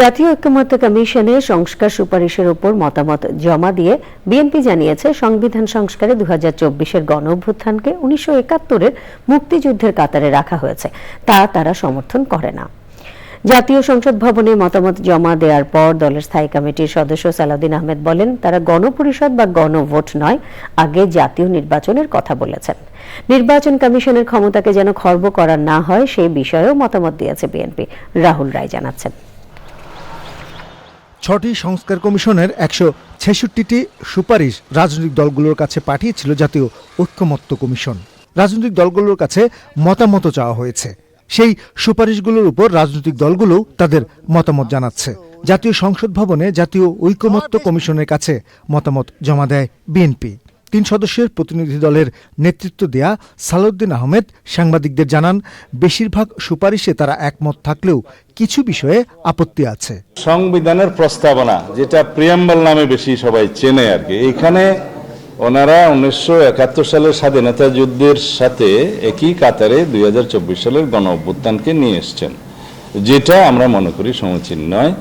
জাতীয় ঐক্যমত্য কমিশনে সংস্কার সুপারিশের উপর মতামত জমা দিয়ে বিএনপি জানিয়েছে, সংবিধান সংস্কারে দু হাজার চব্বিশের গণ অভ্যুত্থানকে উনিশশো একাত্তরের মুক্তিযুদ্ধের কাতারে রাখা হয়েছে। তা তারা সমর্থন করে না। জাতীয় সংসদ ভবনে মতামত জমা দেওয়ার পর দলের স্থায়ী কমিটির সদস্য সালাউদ্দিন আহমেদ বলেন, তারা গণপরিষদ বা গণভোট নয়, আগে জাতীয় নির্বাচনের কথা বলেছেন। নির্বাচন কমিশনের ক্ষমতাকে যেন খর্ব করা না হয়, সেই বিষয়েও মতামত দিয়েছে বিএনপি। রাহুল রায় জানাচ্ছেন। ছটি সংস্কার কমিশনের একশো ছেষট্টিটি সুপারিশ রাজনৈতিক দলগুলোর কাছে পাঠিয়েছিল জাতীয় ঐক্যমত্য কমিশন। রাজনৈতিক দলগুলোর কাছে মতামত চাওয়া হয়েছে। সেই সুপারিশগুলোর উপর রাজনৈতিক দলগুলো তাদের মতামত জানাচ্ছে। জাতীয় সংসদ ভবনে জাতীয় ঐক্যমত্য কমিশনের কাছে মতামত জমা দেয় বিএনপি। তিন সদস্যের প্রতিনিধি দলের নেতৃত্ব দেয়া সালাউদ্দিন আহমেদ সাংবাদিকদের জানান, বেশিরভাগ সুপারিশে তারা একমত থাকলেও কিছু বিষয়ে আপত্তি আছে। সংবিধানের প্রস্তাবনা, যেটা প্রিয়াম্বল নামে বেশি সবাই চেনে আর কি, এখানে ওনারা উনিশশো একাত্তর সালের স্বাধীনতা যুদ্ধের সাথে একই কাতারে দুই হাজার চব্বিশ সালের গণ অভ্যুত্থানকে নিয়ে এসছেন, যেটা আমরা মনে করি সমীচীন নয়।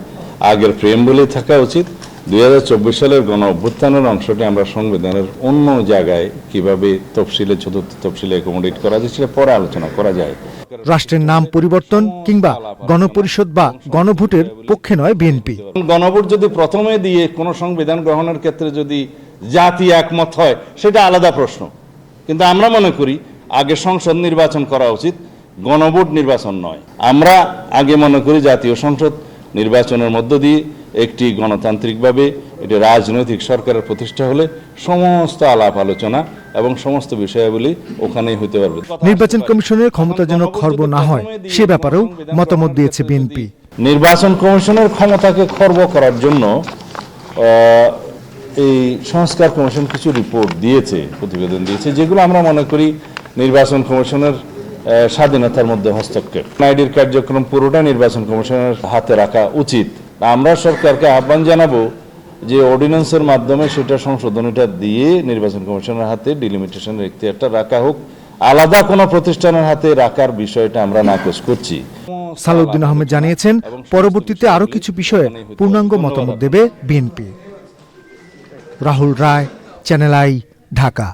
আগের প্রিয়াম্বলে থাকা উচিত দুই হাজার চব্বিশ সালের গণ অভ্যুত্থানের অংশটি আমরা সংবিধানের অন্য জায়গায় কীভাবে তফসিলে চতুর্থ তফসিলে অ্যাকোমোডেট করা যায় সেটা পরে আলোচনা করা যায়। রাষ্ট্রের নাম পরিবর্তন কিংবা গণপরিষদ বা গণভোটের পক্ষে নয় বিএনপি। গণভোট যদি প্রথমে দিয়ে কোনো সংবিধান গ্রহণের ক্ষেত্রে যদি জাতি একমত হয় সেটা আলাদা প্রশ্ন। কিন্তু আমরা মনে করি আগে সংসদ নির্বাচন করা উচিত গণভোট নির্বাচন নয়। আমরা আগে মনে করি জাতীয় সংসদ নির্বাচনের মধ্য দিয়ে একটি গণতান্ত্রিকভাবে এটি রাজনৈতিক সরকারের প্রতিষ্ঠা হলে সমস্ত আলাপ আলোচনা এবং সমস্ত বিষয়াবলী ওখানেই হতে পারবে। নির্বাচন কমিশনের ক্ষমতা যেন খর্ব না হয় সে ব্যাপারেও মতামত দিয়েছে বিএনপি। নির্বাচন কমিশনের ক্ষমতাকে খর্ব করার জন্য এই সংস্কার কমিশন কিছু রিপোর্ট দিয়েছে প্রতিবেদন দিয়েছে যেগুলো আমরা মনে করি নির্বাচন কমিশনের স্বাধীনতার মধ্যে হস্তক্ষেপ। নাইডির কার্যক্রম পুরোটা নির্বাচন কমিশনের হাতে রাখা উচিত। আমরা সরকারকে আহ্বান জানাব যে অর্ডিন্যান্সের মাধ্যমে সেটা সংশোধনীটা দিয়ে নির্বাচন কমিশনের হাতে ডিলিমিটেশনের এখতিয়ারটা রাখা হোক। আলাদা কোনো প্রতিষ্ঠানের হাতে রাখার বিষয়টা আমরা নাকচ করছি। সালাউদ্দিন আহমেদ জানিয়েছেন পরবর্তীতে আরও কিছু বিষয়ে পূর্ণাঙ্গ মতামত দেবে BNP. Rahul Roy channel I Dhaka